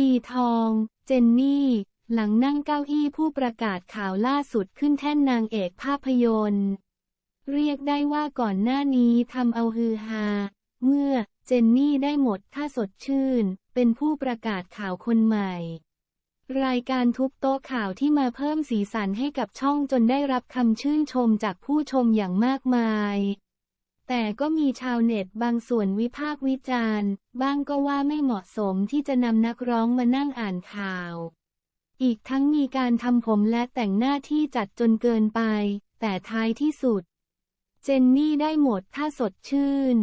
ปีทอง เจนนี่ หลังนั่งเก้าอี้ผู้ประกาศข่าวล่าสุดขึ้นแท่นนางเอกภาพยนตร์ เรียกได้ว่าก่อนหน้านี้ทำเอาฮือฮา เมื่อเจนนี่ได้หมดท่าสดชื่น เป็นผู้ประกาศข่าวคนใหม่ รายการทุบโต๊ะข่าวที่มาเพิ่มสีสันให้กับช่องจนได้รับคำชื่นชมจากผู้ชมอย่างมากมาย แต่ก็มีชาวเน็ตบางส่วนวิพากษ์วิจารณ์ บ้างก็ว่าไม่เหมาะสมที่จะนำนักร้องมานั่งอ่านข่าว อีกทั้งมีการทำผมและแต่งหน้าที่จัดจนเกินไป แต่ท้ายที่สุด เจนนี่ได้หมดถ้าสดชื่น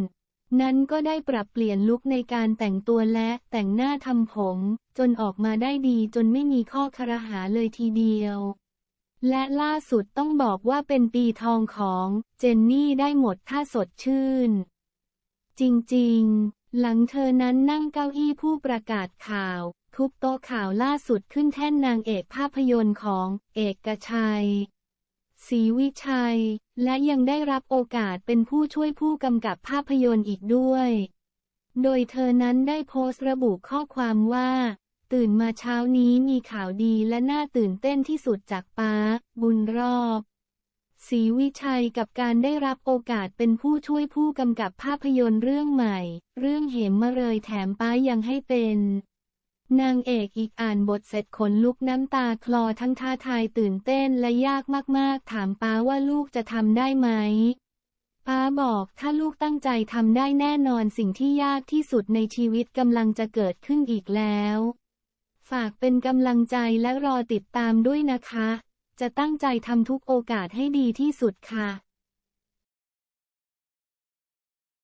นั้นก็ได้ปรับเปลี่ยนลุคในการแต่งตัวและแต่งหน้าทำผม จนออกมาได้ดีจนไม่มีข้อครหาเลยทีเดียว และล่าสุดต้องบอกว่าเป็นปีทองของเจนนี่ได้หมดถ้าสดชื่น จริงๆ หลังเธอนั้นนั่งเก้าอี้ผู้ประกาศข่าว ทุบโต๊ะข่าวล่าสุดขึ้นแท่นนางเอกภาพยนตร์ของเอกชัยศรีวิชัย และยังได้รับโอกาสเป็นผู้ช่วยผู้กำกับภาพยนตร์อีกด้วย โดยเธอนั้นได้โพสต์ระบุข้อความว่า ตื่นมาเช้านี้มีข่าวดีและน่าตื่นเต้นที่สุดจากป้า บุญรอบศรีวิชัยกับการได้รับโอกาสเป็นผู้ช่วยผู้กำกับภาพยนตร์เรื่องใหม่ เรื่องเหมมาเลยแถมป้ายังให้เป็น นางเอกอีกอ่านบทเสร็จขนลุกน้ำตาคลอทั้งท้าทายตื่นเต้นและยากมากๆ ถามป้าว่าลูกจะทำได้ไหมป้าบอกถ้าลูกตั้งใจทำได้แน่นอนสิ่งที่ยากที่สุดในชีวิตกำลังจะเกิดขึ้นอีกแล้ว ฝากเป็นกำลังใจและรอติดตามด้วยนะคะ จะตั้งใจทำทุกโอกาสให้ดีที่สุดค่ะ